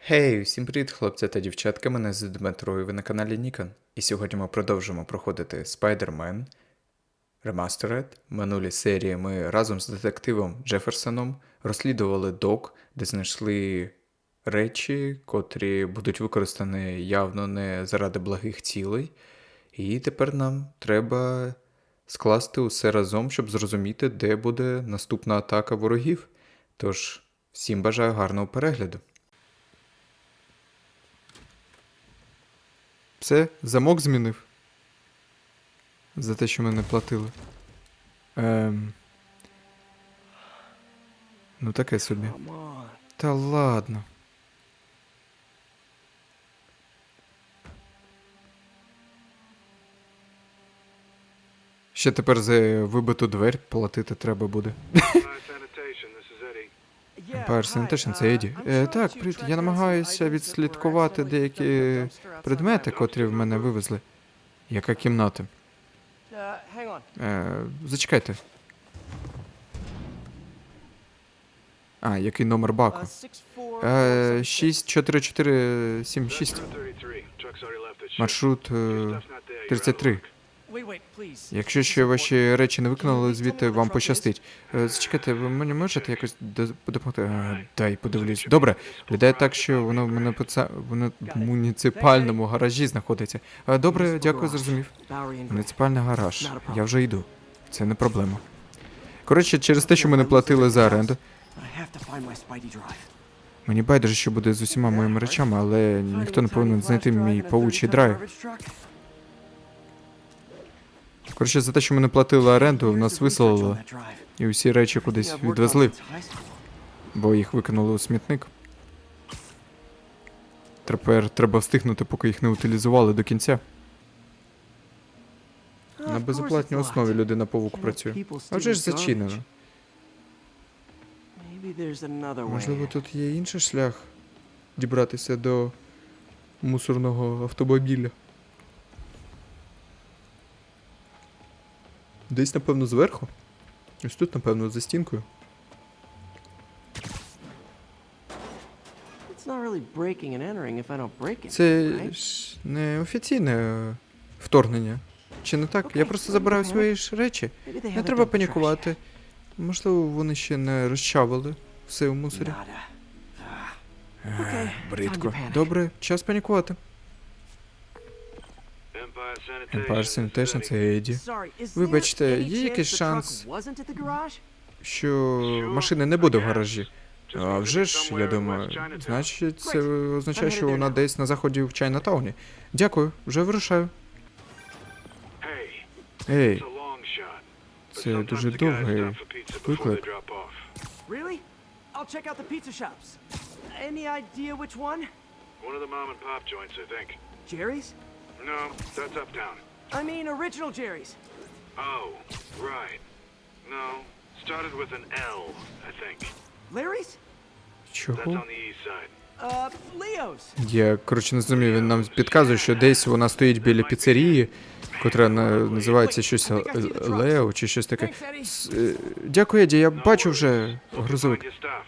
Хей, усім привіт, хлопці та дівчатка. Мене звуть Дмитро, і ви на каналі Nikon. І сьогодні ми продовжимо проходити Spider-Man Remastered. В минулій серії ми разом з детективом Джеферсоном розслідували док, де знайшли речі, котрі будуть використані явно не заради благих цілей. І тепер нам треба скласти усе разом, щоб зрозуміти, де буде наступна атака ворогів. Тож, всім бажаю гарного перегляду. Все, замок змінив. За те, що ми не платили. Ем... Ну таке собі. Та ладно. Ще тепер за вибиту дверь платити треба буде. Empire Sanitation, це Еді. Е, так, привіт. Я намагаюся відслідкувати деякі предмети, котрі в мене вивезли. Яка кімната? Е, зачекайте. А, який номер баку? Е, 64476. Маршрут е, 33. Якщо ще ваші речі не виконали, звідти вам пощастить. Е, Зачекайте, ви мені можете якось до- допомогти? Е, Дай подивлюсь. Добре, виглядає так, що воно в мене воно в муніципальному гаражі знаходиться. Е, Добре, дякую, зрозумів. Муніципальний гараж. Я вже йду. Це не проблема. Коротше, через те, що ми не платили за оренду. Мені байдуже, що буде з усіма моїми речами, але ніхто не повинен знайти мій павучий драйв. Коротше, за те, що ми не платили оренду, нас виселили. І усі речі кудись відвезли, бо їх викинули у смітник. Тепер треба встигнути, поки їх не утилізували до кінця. На безоплатній основі людина павук працює. А вже ж зачинено. Можливо, тут є інший шлях дібратися до мусорного автомобіля. Десь, напевно, зверху. Ось тут, напевно, за стінкою. Це ж не офіційне е, вторгнення. Чи не так? Я просто забираю свої ж речі. Не треба панікувати. Можливо, вони ще не розчавили все у мусорі. Бридко. Добре, час панікувати. Empire Sanitation це Еді. Вибачте, є якийсь шанс, Що машини не буде в гаражі. А вже ж, я думаю, значить, це означає, що вона десь на заході в Чайнатауні. Дякую, вже вирушаю. Ей, Це дуже довгий виклик. Really? I'll check out the pizza shops. Any idea which one? One of the mom and pop joints, I think. Jerry's? No, that's uptown. I mean original Jerry's. Oh, right. No, started with an L, I think. Larry's? That's чого? on the east side. Uh, Leo's. Я, коротше, не зрозумів, він нам підказує, що десь вона стоїть біля піцерії, котра на- називається щось Л- Лео чи щось таке. С- е, Дякую, Еді, я бачу вже грузовик. Find your stuff.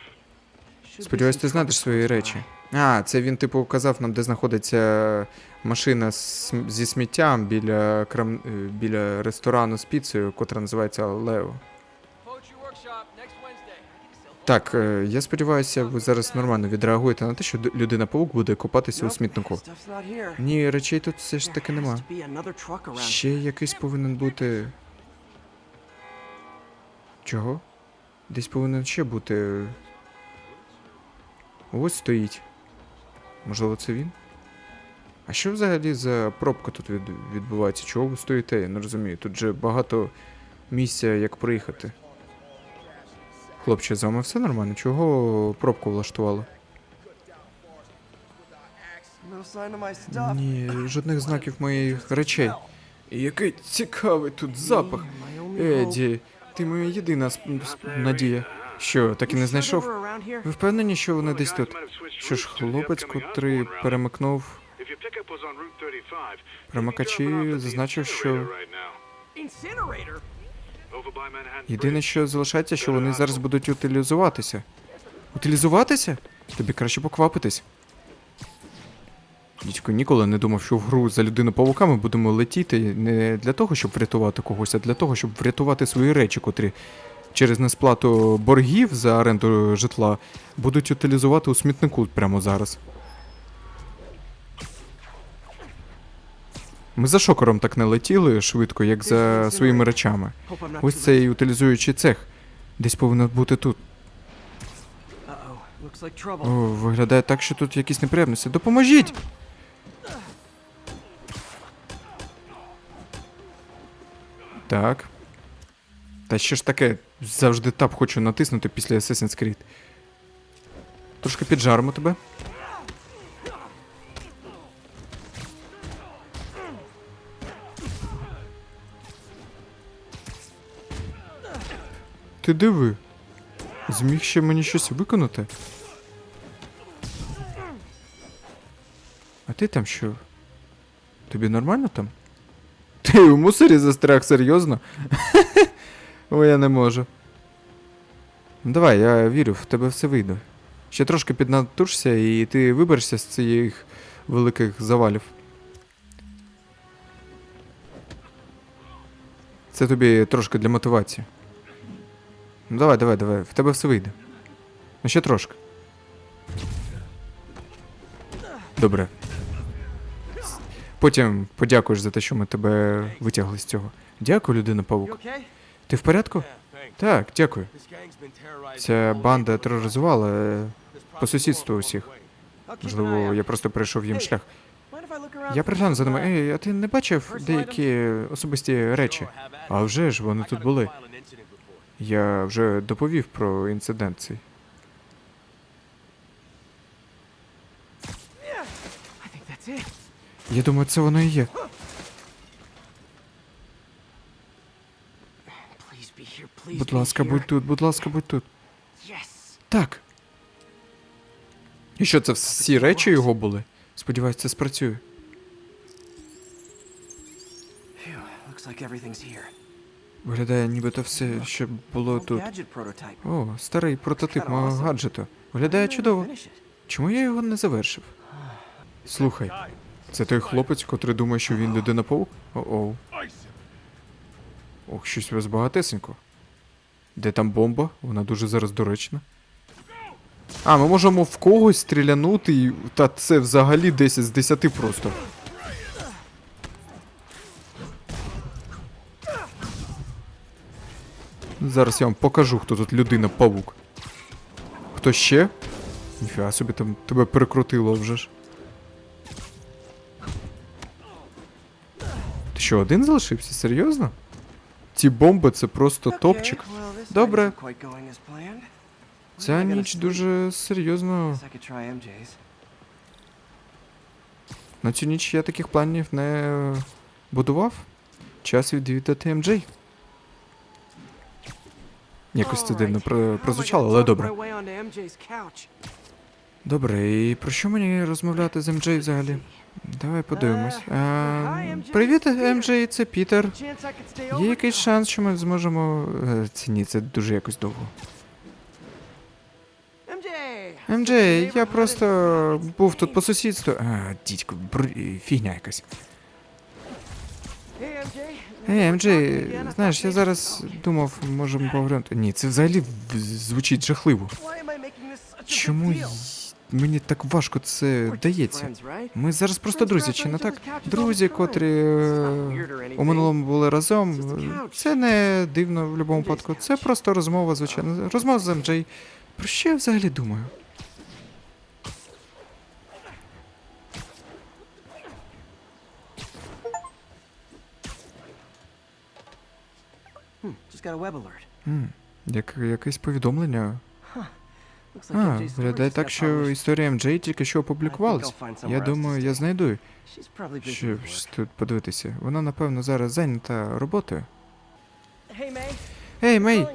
Сподіваюсь, ти знайдеш свої речі. А, це він, типу, казав нам, де знаходиться машина з- зі сміттям біля крам... е, біля ресторану з піцею, котра називається Лео. Так, е, я сподіваюся, ви зараз нормально відреагуєте на те, що людина-паук буде копатися у смітнику. Ні, речей тут все ж таки нема. Ще якийсь повинен бути. Чого? Десь повинен ще бути. Ось стоїть. Можливо, це він? А що взагалі за пробка тут від... відбувається? Чого ви стоїте? Я не розумію. Тут же багато місця, як проїхати. Хлопче, з вами все нормально? Чого пробку влаштували? Ні, жодних знаків моїх речей. І який цікавий тут запах. Еді, ти моя єдина сп- сп- надія. Що, так і не знайшов? Ви впевнені, що вони десь тут? Що ж, хлопець, котрий перемикнув If your pickup was on Route 35, Перемикачі зазначив, що єдине, що залишається, що вони зараз будуть утилізуватися. Утилізуватися? Тобі краще поквапитись. Дідько ніколи не думав, що в гру за людину павука ми будемо летіти не для того, щоб врятувати когось, а для того, щоб врятувати свої речі, котрі через несплату боргів за оренду житла будуть утилізувати у смітнику прямо зараз. Ми за шокером так не летіли швидко, як за своїми речами. Ось цей утилізуючий цех. Десь повинен бути тут. О, виглядає так, що тут якісь неприємності. Допоможіть! Так. Та що ж таке? Завжди тап хочу натиснути після Assassin's Creed. Трошки піджаримо тебе. Ти диви. Зміг ще мені щось виконати? А ти там що? Тобі нормально там? Ти у мусорі застряг серйозно? О, я не можу. Давай, я вірю, в тебе все вийде. Ще трошки піднатужся, і ти виберешся з цих великих завалів. Це тобі трошки для мотивації. Ну давай, давай, давай, в тебе все вийде. Ну ще трошки. Добре. Потім подякуєш за те, що ми тебе витягли з цього. Дякую, людина павук. Ти в порядку? Так, дякую. Ця банда тероризувала е, по сусідству усіх. Можливо, я просто перейшов їм шлях. Я пригляну за ними. Ей, а ти не бачив деякі особисті речі? А вже ж вони тут були. Я вже доповів про інцидент цей. Я думаю, це воно і є. Будь ласка, будь тут, будь ласка, будь тут. Так. І що це всі речі його були? Сподіваюсь, це спрацює. Виглядає, нібито все, що було тут. О, старий прототип мого гаджету. Виглядає чудово. Чому я його не завершив? Слухай, це той хлопець, котрий думає, що він людина паук? О-оу. Ох, щось у вас багатесенько. Де там бомба? Вона дуже зараз доречна. А, ми можемо в когось стрілянути, і... та це взагалі 10 з 10 просто. Зараз я вам покажу, хто тут людина-павук. Хто ще? Ніфіга собі там тебе перекрутило вже ж. Ти що, один залишився? Серйозно? Ці бомби це просто топчик. Добре. Ця ніч дуже серйозно. На цю ніч я таких планів не будував. Час відвідати МД. Якось це дивно прозвучало, але добре. Добре, і про що мені розмовляти з МД взагалі? Давай подивимось. Е, MJ, привіт. МД, це Пітер. Є якийсь шанс, що ми зможемо. е, Це ні, це дуже якось довго. MJ! МД, я просто був тут по сусідству. А, дідько, бр... фігня якась. Ей, МД, знаєш, я зараз думав, можемо поговорити. Ні, це взагалі звучить жахливо. Чому мені так важко це дається? Ми зараз просто друзі, чи не так? Друзі, котрі е, у минулому були разом. Це не дивно в будь-якому випадку. Це просто розмова, звичайно. Розмова з МД. Про що я взагалі думаю? Як, якесь повідомлення. А, виглядає так, що історія МД тільки що опублікувалась. Я думаю, я знайду, щоб тут подивитися. Вона, напевно, зараз зайнята роботою. Ей, Мей,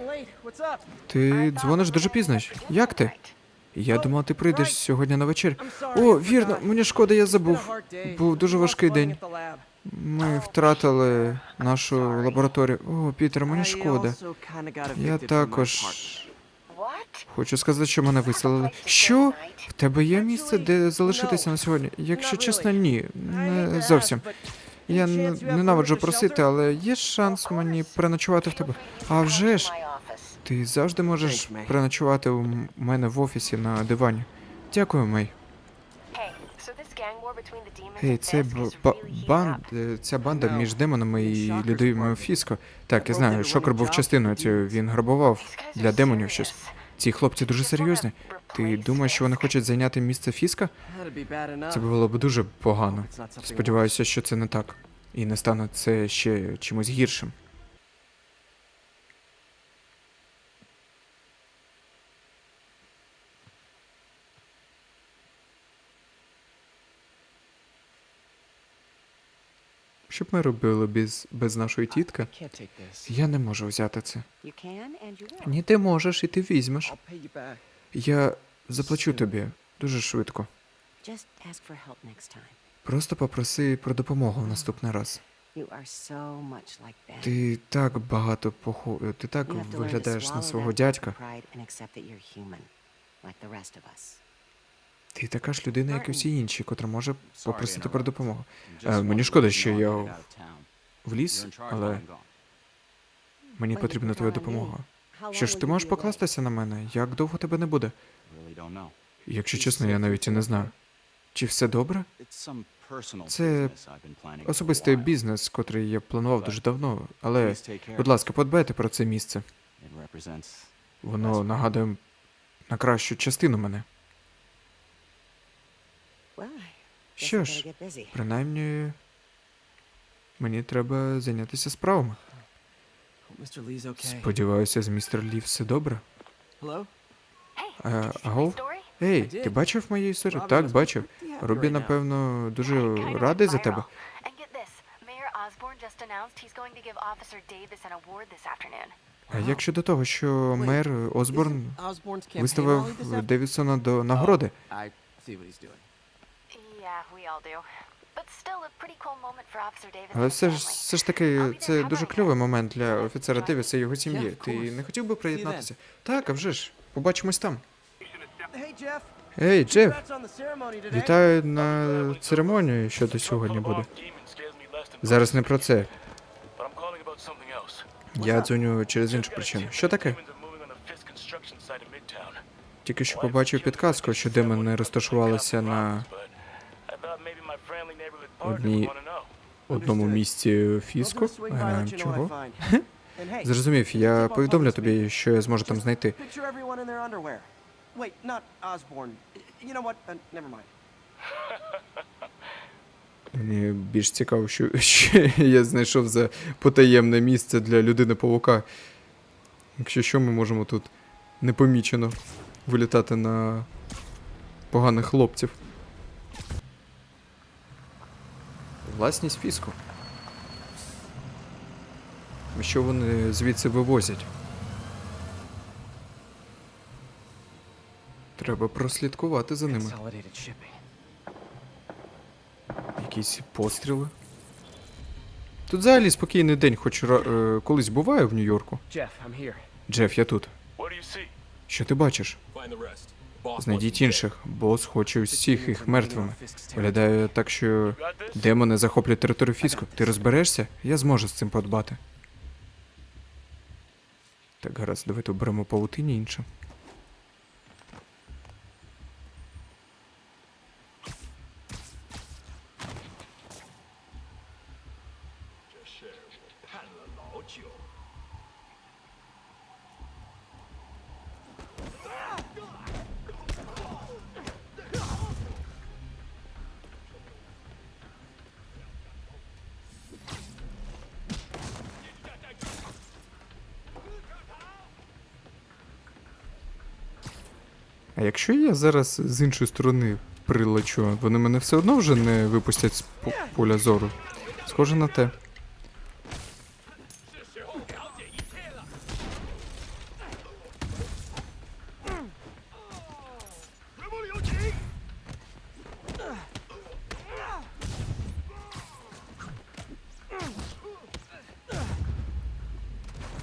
ти дзвониш дуже пізно. Як ти? Я думав, ти прийдеш сьогодні на вечір. О, вірно, мені шкода, я забув. Був дуже важкий день. Ми втратили нашу лабораторію. О, Пітер, мені шкода. Я також. Хочу сказати, що мене виселили. Що? В тебе є місце, де залишитися на сьогодні? Якщо чесно, ні, не зовсім. Я ненавиджу просити, але є шанс мені переночувати в тебе. А вже ж, ти завжди можеш переночувати у мене в офісі на дивані. Дякую, Мей. Гей, це б- ба- банд, е, ця банда між демонами і людьми Фіско. Так, я знаю, Шокер був частиною цього, він грабував для демонів щось. Ці хлопці дуже серйозні. Ти думаєш, що вони хочуть зайняти місце Фіска? Це було б дуже погано. Сподіваюся, що це не так. І не стане це ще чимось гіршим. Що б ми робили без, без нашої тітки? Я не можу взяти це. Ні, ти можеш, і ти візьмеш. Я заплачу тобі дуже швидко. Просто попроси про допомогу в наступний раз. Ти так багато похо... Ти так виглядаєш на свого дядька. Ти така ж людина, як і всі інші, котра може попросити про допомогу. Е, мені шкода, що я вліз, але мені потрібна твоя допомога. Що ж, ти можеш покластися на мене? Як довго тебе не буде? Якщо чесно, я навіть і не знаю. Чи все добре? Це Особистий бізнес, котрий я планував дуже давно, але, будь ласка, подбайте про це місце. Воно нагадує на кращу частину мене. Well, I guess Що ж, принаймні, мені треба зайнятися справами. Сподіваюся, з містер Лі все добре. Hello? Е, Агов? Ей, ти бачив мою історію? Так, бачив. Робі, now. напевно, дуже радий за тебе. А як щодо того, що мер Осборн виставив? Девідсона до нагороди? Але все ж все ж таки, це дуже кльовий момент для офіцера Девіса і його сім'ї. Ти не хотів би приєднатися? Так, а вже ж. Побачимось там. Ей, Джеф, вітаю на церемонію, що до сьогодні буде. Зараз не про це. Я дзвоню через іншу причину. Що таке? Тільки що побачив підказку, що демони розташувалися на одній одному місці фіску. By, А, чого? Зрозумів, я повідомлю тобі, що я зможу там знайти. picture everyone in their underwear. Wait, not Osborne. You know what? Uh, never mind. Мені більш цікаво, що, що я знайшов за потаємне місце для людини павука. Якщо що, ми можемо тут непомічено вилітати на поганих хлопців. Власність фіску. Що вони звідси вивозять? Треба прослідкувати за ними. Якісь постріли. Тут взагалі спокійний день, хоч е, колись буває в Нью-Йорку. Джеф, я тут. Що ти бачиш? Знайдіть інших. Бос хоче всіх їх мертвими. Виглядає так, що демони захоплять територію фіску. Ти розберешся? Я зможу з цим подбати. Так, гаразд, давайте оберемо павутині інше. Якщо я зараз з іншої сторони прилечу, вони мене все одно вже не випустять з поля зору. Схоже на те.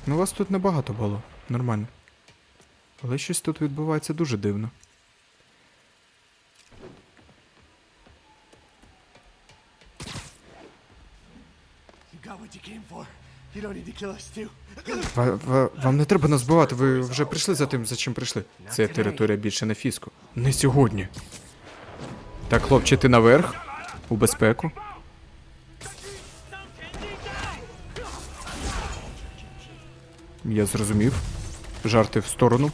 Ну, вас тут небагато було. Нормально. Але щось тут відбувається дуже дивно. Вам не треба нас бивати, ви вже прийшли за тим, за чим прийшли. Це територія більше не фіску. Не сьогодні. Так, хлопче, ти наверх. У безпеку. Я зрозумів. Жарти в сторону.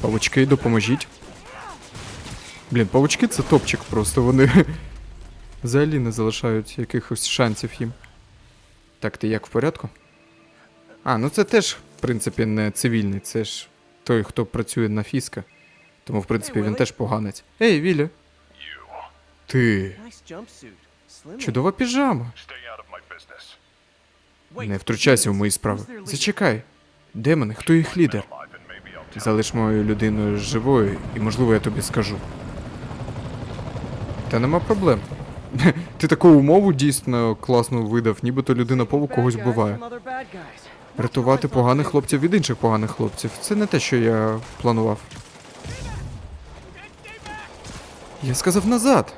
Павучки, допоможіть. Блін, павучки це топчик просто. Вони взагалі не залишають якихось шансів їм. Так, ти як в порядку? А, ну це теж, в принципі, не цивільний, це ж той, хто працює на фіска. Тому, в принципі, він теж поганець. Ей, Вілля. Ти. Чудова піжама. Не втручайся в мої справи. Зачекай. Демони, хто їх лідер? Залиш мою людину живою, і можливо я тобі скажу. Та нема проблем. Ти таку умову дійсно класно видав, нібито людина павук когось guys. Рятувати поганих хлопців від інших поганих хлопців. Це не те, що я планував. Я сказав назад.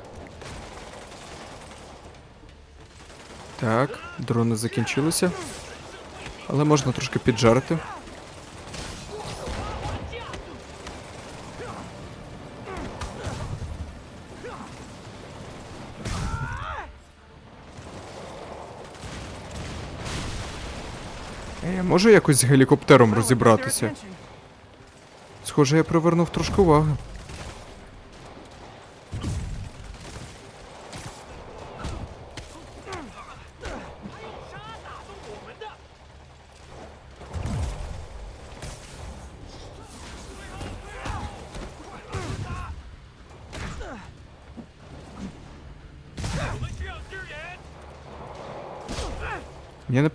Так, дрони закінчилися. Але можна трошки піджарити. Е, Я можу якось з гелікоптером розібратися? Схоже, я привернув трошки уваги.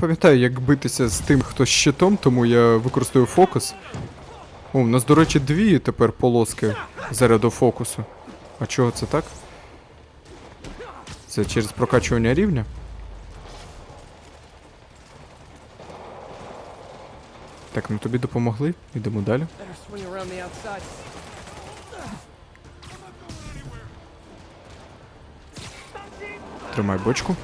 Пам'ятаю, як битися з тим, хто з щитом, тому я використовую фокус. О, у нас, до речі, дві тепер полоски заряду фокусу. А чого це так? Це через прокачування рівня? Так, ну тобі допомогли. Йдемо далі. Тримай бочку.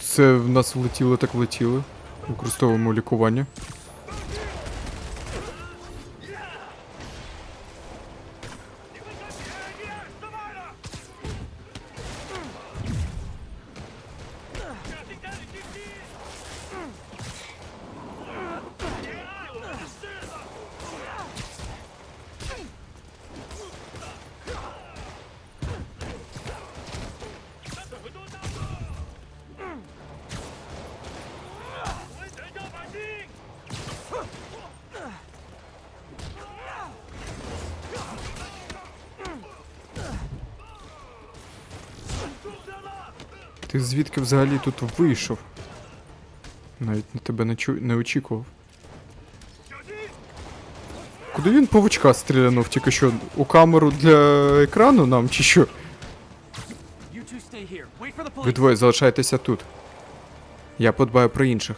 Оце в нас влетіло, так влетіло. Використовуємо лікування. Ти звідки взагалі тут вийшов? Навіть на тебе не, чу... не очікував. Куди він павучка стрілянув тільки що? У камеру для екрану нам чи що? Ви двоє залишайтеся тут. Я подбаю про інших.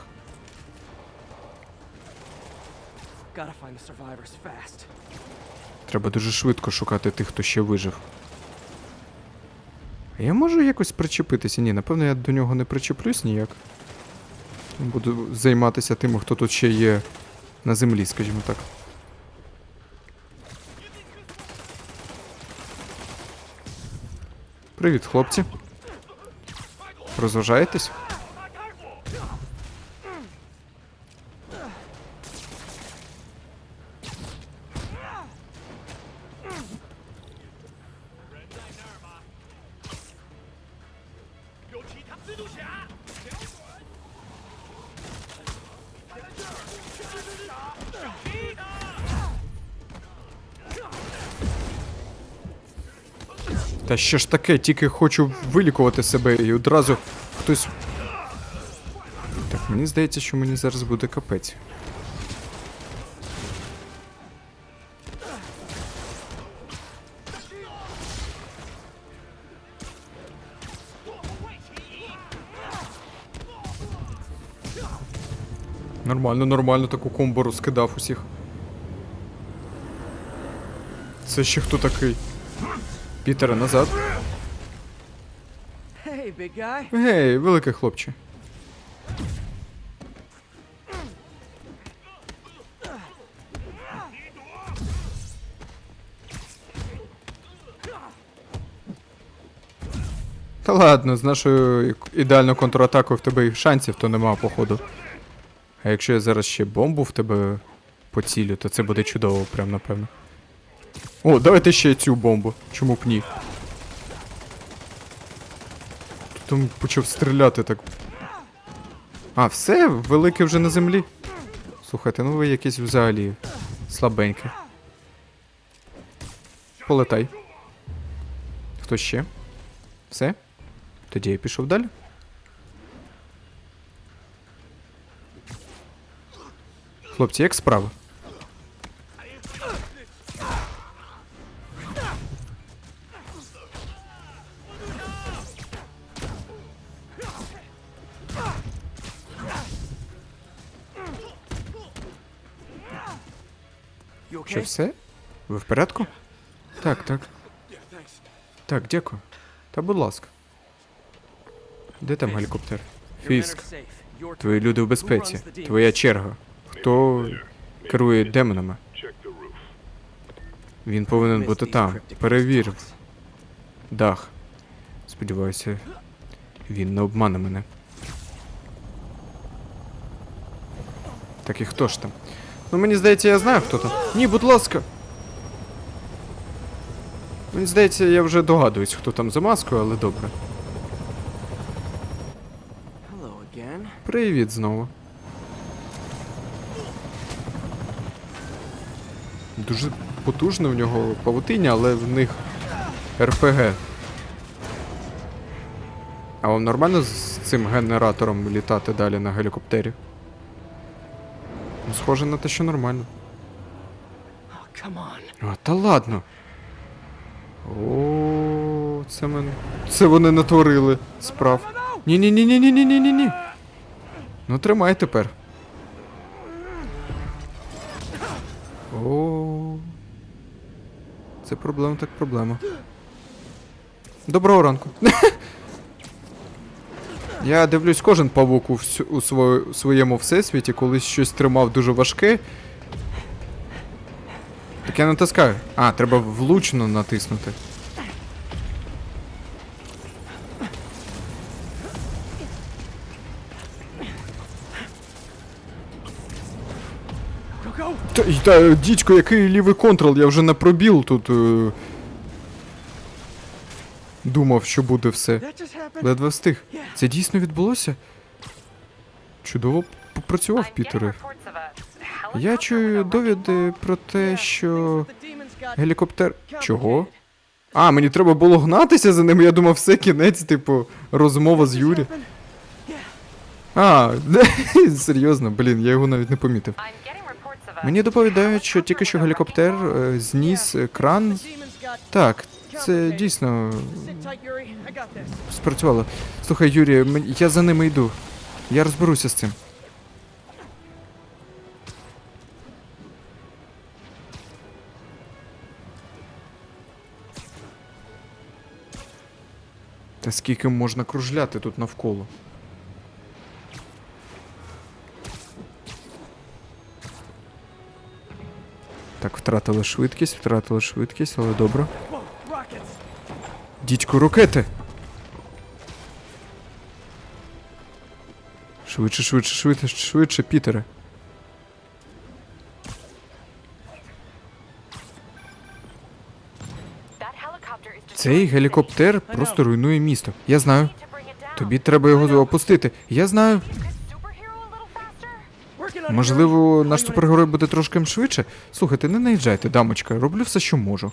Треба дуже швидко шукати тих, хто ще вижив. Я можу якось причепитися? Ні, напевно, я до нього не причеплюсь ніяк. Буду займатися тим, хто тут ще є на землі, скажімо так. Привіт, хлопці. Розважаєтесь? ще ж таке, тільки хочу вилікувати себе і одразу хтось. Так, мені здається, що мені зараз буде капець. Нормально, нормально таку комбо розкидав усіх. Це ще хто такий? Пітере назад. Гей, великий хлопче. Та ладно, з нашою ідеальною контратакою в тебе і шансів то нема, походу. А якщо я зараз ще бомбу в тебе поцілю, то це буде чудово, прям напевно. О, давайте ще цю бомбу. Чому б ні? Тут почав стріляти так. А, все, великий вже на землі. Слухайте, ну ви якісь взагалі слабенькі. Полетай. Хто ще? Все? Тоді я пішов далі. Хлопці, як справа? Все? Ви в порядку? Так, так. Так, дякую. Та будь ласка. Де там гелікоптер? Фіск. Твої люди в безпеці. Твоя черга. Хто керує демонами? Він повинен бути там. cryptic Перевір дах. Сподіваюся, він не обмане мене. Так і хто ж там? Ну мені здається, я знаю, хто там. Ні, будь ласка. Мені здається, я вже догадуюсь, хто там за маскою, але добре. Привіт знову. Дуже потужне в нього павутиння, але в них РПГ. А вам нормально з цим генератором літати далі на гелікоптері? Ну, схоже на те, що нормально. А, та ладно. О, це мене. Це вони натворили справ. Ні-ні-ні-ні-ні-ні-ні-ні. Ну тримай тепер. О. Це проблема так проблема. Доброго ранку. Я дивлюсь, кожен павук у, всю- у своєму всесвіті, колись щось тримав дуже важке, так я натискаю. А, треба влучно натиснути. Та, та дідько, який лівий контрол, я вже на пробіл тут. Е... Думав, що буде все. Ледве встиг. Це дійсно відбулося? Чудово попрацював, Пітере. Я чую довіди про те, що гелікоптер. Чого? А, мені треба було гнатися за ним, я думав, все кінець, типу, розмова з Юрі. А, серйозно, блін, я його навіть не помітив. Мені доповідають, що тільки що гелікоптер е, зніс кран. Так, це дійсно спрацювало. Слухай, Юрій, я за ними йду. Я розберуся з цим. Та скільки можна кружляти тут навколо? Так, втратили швидкість, втратили швидкість, але добре. Дідько, ракети! Швидше, швидше, швидше, швидше, Пітере. Цей гелікоптер просто руйнує місто. Я знаю. Тобі треба його опустити. Я знаю. Можливо, наш супергерой буде трошки швидше. Слухайте, не наїжджайте, дамочка. Роблю все, що можу.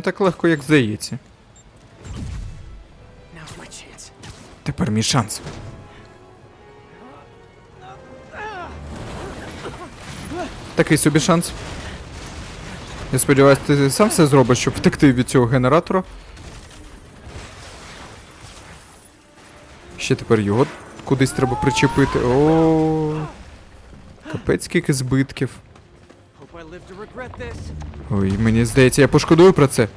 Не так легко, як здається. Тепер мій шанс. Такий собі шанс. Я сподіваюся, ти сам все зробиш, щоб втекти від цього генератора. Ще тепер його кудись треба причепити. О. Капець скільки збитків. Ой, мені здається, я пошкодую про це.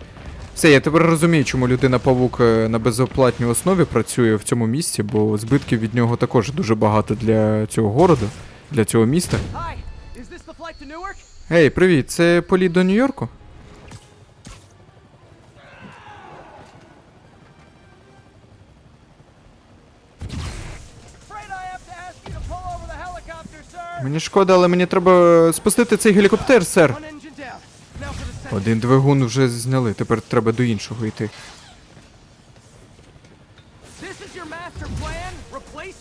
Все, я тепер розумію, чому людина павук е, на безоплатній основі працює в цьому місці, бо збитків від нього також дуже багато для цього городу, для цього міста. Гей? Ей, привіт, це політ до Нью-Йорку? Мені шкода, але мені треба спустити цей гелікоптер, сер. Один двигун вже зняли, тепер треба до іншого йти.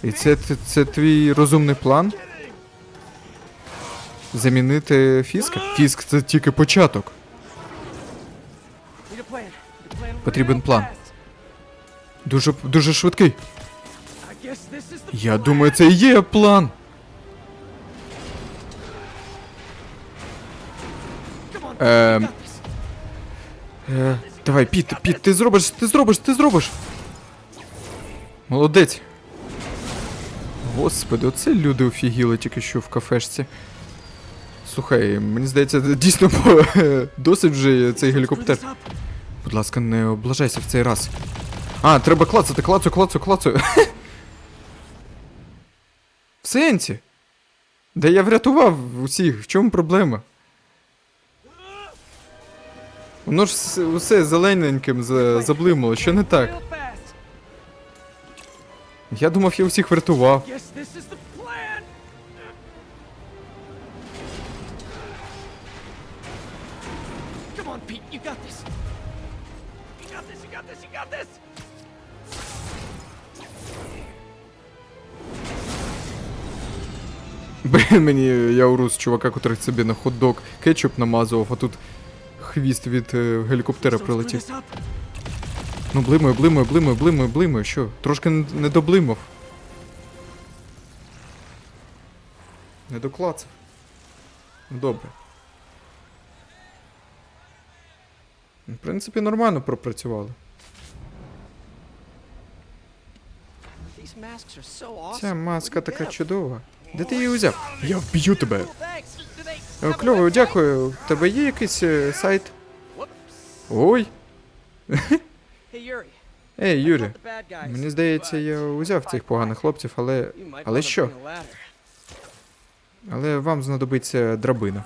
І це, це, це твій розумний план? Замінити фіска? Фіск це тільки початок. Потрібен план. Дуже, дуже швидкий. Я думаю, це і є план. This. Е, давай, Піт, Піт, ти зробиш, ти зробиш, ти зробиш. Молодець. Господи, оце люди офігіли тільки що в кафешці. Слухай, мені здається, дійсно досить вже цей гелікоптер. Будь ласка, не облажайся в цей раз. А, треба клацати, клацаю, клацаю, клацаю. В сенсі? Да я врятував усіх, в чому проблема? Воно ж с- усе зелененьким за- заблимало, що не так? Я думав, я усіх врятував. Guess this is the plan. Come on, Pete, you got this. You got this, you got this, you got this. Блін, мені я уру з чувака, котрий собі на хот-дог кетчуп намазував, а тут хвіст від е, гелікоптера прилетів. Ну, блимаю, блимаю, блимаю, блимаю, блимаю. Що? Трошки не, доблимав. Не доклацав. Ну, Добре. В принципі, нормально пропрацювали. Ця маска така чудова. Де ти її взяв? Я вб'ю тебе. Кльово, дякую. В тебе є якийсь е, сайт? Ой. Ей, Юрі. Мені здається, я узяв цих поганих хлопців, але. Але що? Але вам знадобиться драбина.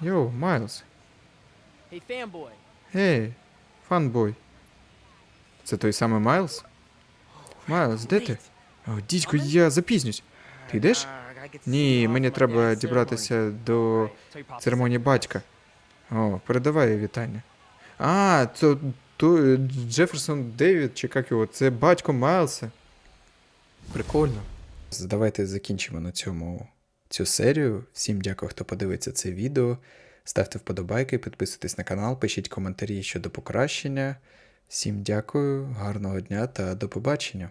Йоу, Майлз. Гей, фанбой. Це той самий Майлз? Майлз, де ти? О, дідько, я запізнюсь. Ти йдеш? Ні, мені треба дібратися до церемонії батька. О, передавай вітання. А, то, то Джеферсон Девід, чи як його, це батько Майлса. Прикольно. Давайте закінчимо на цьому цю серію. Всім дякую, хто подивиться це відео. Ставте вподобайки, підписуйтесь на канал, пишіть коментарі щодо покращення. Всім дякую, гарного дня та до побачення.